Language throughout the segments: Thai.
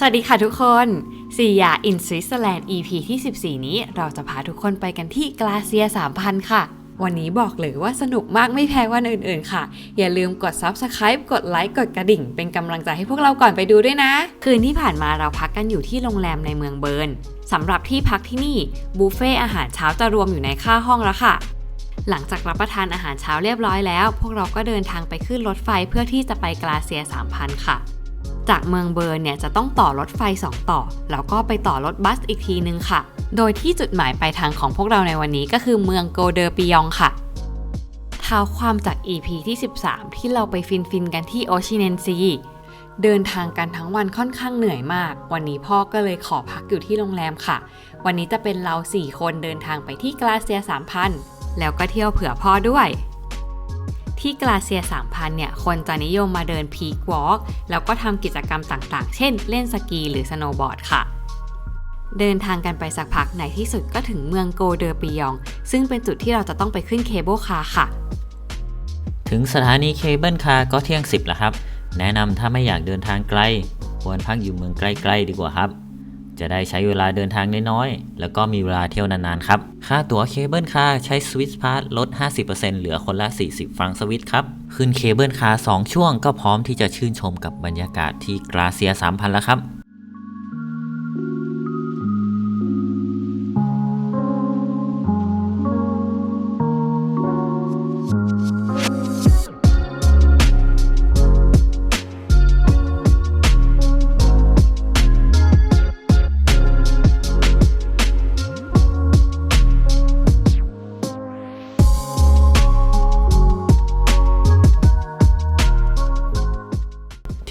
สวัสดีค่ะทุกคนสี่ยาอินสวิตเซอร์แลนด์ EP ที่ 14 นี้เราจะพาทุกคนไปกันที่กลาเซีย 3000 ค่ะ วันนี้บอกเลยว่าสนุกมากไม่แพ้วันอื่นๆ ค่ะ อย่าลืมกด Subscribe กดไลค์กดกระดิ่ง เป็นกำลังใจให้พวกเราก่อนไปดูด้วยนะ คืนที่ผ่านมาเราพักกันอยู่ที่โรงแรมในเมืองเบิร์นสำหรับที่พักที่นี่บุฟเฟ่อาหารเช้าจะรวมอยู่ในค่าห้องแล้วค่ะหลังจากรับประทานอาหารเช้าเรียบร้อยแล้ว พวกเราก็เดินทางไปขึ้นรถไฟเพื่อที่จะไปกลาเซีย 3000 ค่ะ จากเมืองเบิร์นเนี่ยจะต้องต่อรถไฟ 2 ต่อ แล้วก็ไปต่อรถบัสอีกทีนึงค่ะ โดยที่จุดหมายปลายทางของพวกเราในวันนี้ก็คือเมืองโกเดอร์ปิยองค่ะท้าความจาก EP ที่ 13 ที่เราไปฟินฟินๆกันที่โอชิเนนซี เดินทางกันทั้งวันค่อนข้างเหนื่อยมาก วันนี้พ่อก็เลยขอพักอยู่ที่โรงแรมค่ะ วันนี้จะเป็นเรา 4 คนเดินทางไปที่กลาเซีย 3000 แล้วก็เที่ยวเผื่อพ่อด้วย ที่กลาเซีย 3000 เนี่ย คนจะนิยมมาเดินพีควอล์กแล้วก็ทำกิจกรรมต่างๆ เช่น เล่นสกีหรือสโนว์บอร์ดค่ะ เดินทางกันไปสักพักในที่สุดก็ถึงเมืองโกเดอร์ปิยอง ซึ่งเป็นจุดที่เราจะต้องไปขึ้นเคเบิลคาร์ค่ะ ถึงสถานีเคเบิลคาร์ก็เที่ยง 10แล้วครับ แนะนำถ้าไม่อยากเดินทางไกล ควรพักอยู่เมืองใกล้ๆดีกว่าครับ จะได้ใช้เวลาเดินทางน้อยๆ แล้วก็มีเวลาเที่ยวนานๆ ครับ ค่าตั๋วเคเบิลคาร์ใช้สวิสพาสลด 50%เหลือคนละ 40 ฟรังสวิสครับ ขึ้นเคเบิลคาร์2ช่วงก็พร้อมที่จะชื่นชมกับบรรยากาศที่กราเซีย 3000 แล้วครับ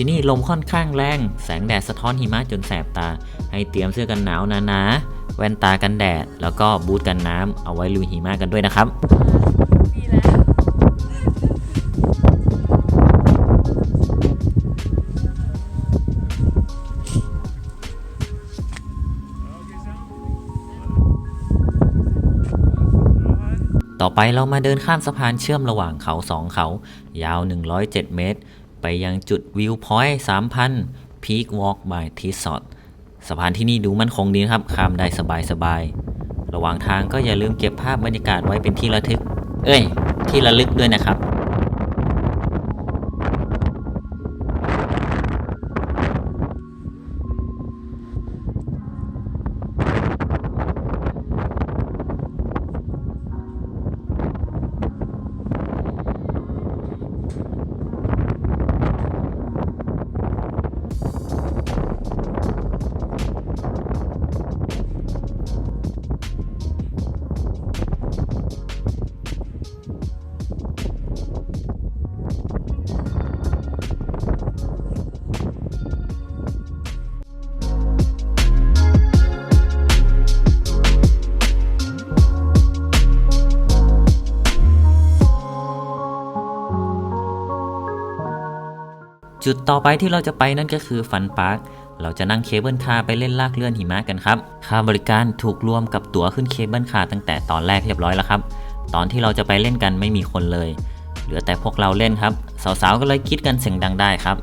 นี่ลมค่อนข้างแรง แสงแดดสะท้อนหิมะจนแสบตา ให้เตรียมเสื้อกันหนาวหนาๆแว่นตากันแดด แล้วก็บูทกันน้ำเอาไว้ลุยหิมะกันด้วยนะครับต่อไปเรามาเดินข้ามสะพานเชื่อมระหว่างเขาสองเขา ยาว 107 เมตร ไปยังจุดวิวพอยต์3,000 Peak Walk by t i s o t สะพานที่นี่ดูมั่นคงดีนะครับ ข้ามได้สบายๆ ระหว่างทางก็อย่าลืมเก็บภาพบรรยากาศไว้เป็นที่ระทึก เอ้ย ที่ระลึกด้วยนะครับ จุดต่อไปที่เราจะไปนั่นก็คือฟันพาร์คเราจะนั่งเคเบิลคาร์ไปเล่นลากเลื่อนหิมะกันครับค่าบริการถูกรวมกับตั๋วขึ้นเคเบิลคาร์ตั้งแต่ตอนแรกเรียบร้อยแล้วครับ ตอนที่เราจะไปเล่นกันไม่มีคนเลย เหลือแต่พวกเราเล่นครับ สาวๆก็เลยคิดกันเสียงดังได้ครับ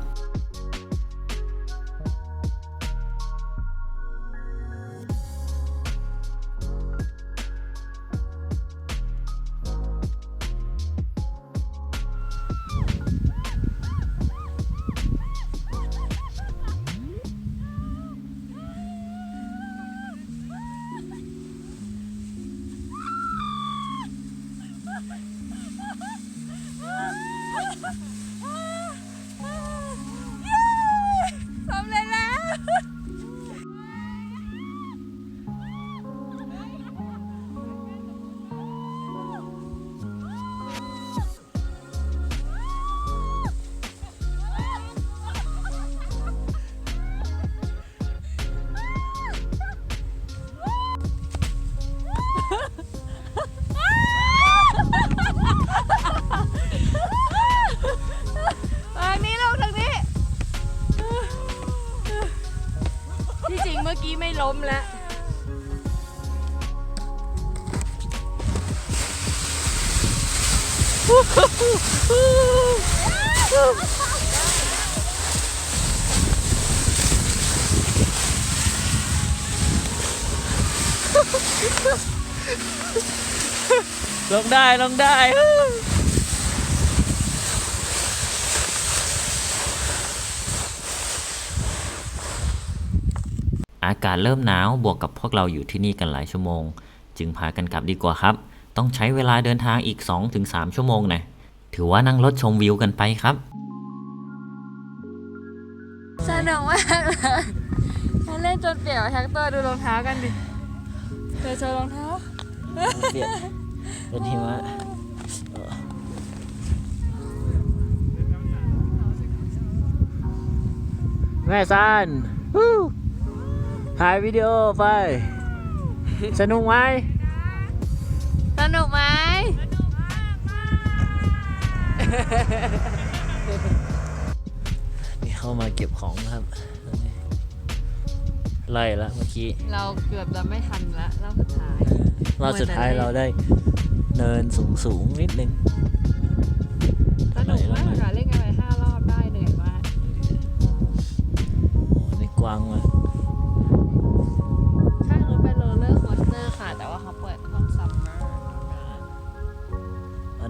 ลงได้ลงได้อากาศเริ่มหนาวบวกกับพวกเราอยู่ที่นี่กันหลายชั่วโมง จึงพากันกลับดีกว่าครับ ต้องใช้เวลาเดินทางอีก 2-3 ชั่วโมงนะถือว่านั่งรถชมวิวกันไปครับสนุกมากเลยมาเล่นจนเปียกแท็กเตอร์ดูรองเท้ากันดิเธอโชว์รองเท้าเปลี่ยนเป็นหิมะแม่ซันฮู้ถ่ายวิดีโอไป สนุกไหมส นุกไหมนี่เข้ามาเก็บของครับไล่ละเมื่อกี้ เราเกือบจะไม่ทันละรอบสุดท้ายรอบสุดท้ายเราได้เนินสูงสูงๆนิดนึงสนุกมากอะเล่นกันไปห้ารอบได้เหนื่อยมากโอ้นี่กว้างมา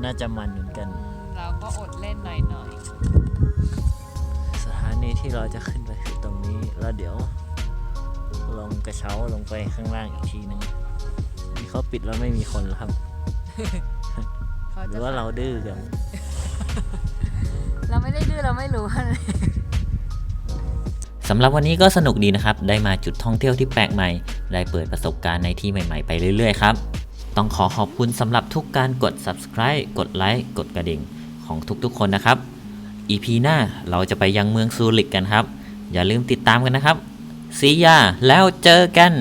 น่าจะมันเหมือนกัน เราก็อดเล่นหน่อยสถานีที่เราจะขึ้นไปคือตรงนี้ แล้วเดี๋ยวลงกระเช้าลงไปข้างล่างอีกทีนึงนี่เขาปิดแล้วไม่มีคนแล้วครับๆเขาหรืจะอว่าเราดื้อกัน เราไม่ได้ดื้อเราไม่รู้อะไรสำหรับวันนี้ก็สนุกดีนะครับ ได้มาจุดท่องเที่ยวที่แปลกใหม่ ได้เปิดประสบการณ์ในที่ใหม่ ๆ ไปเรื่อย ๆ ครับ ต้องขอขอบคุณสำหรับทุกการกด subscribe กดไลค์กดกระดิ่งของทุกๆคนนะครับ EP หน้าเราจะไปยังเมืองซูริกกันครับ อย่าลืมติดตามกันนะครับซียาแล้วเจอกัน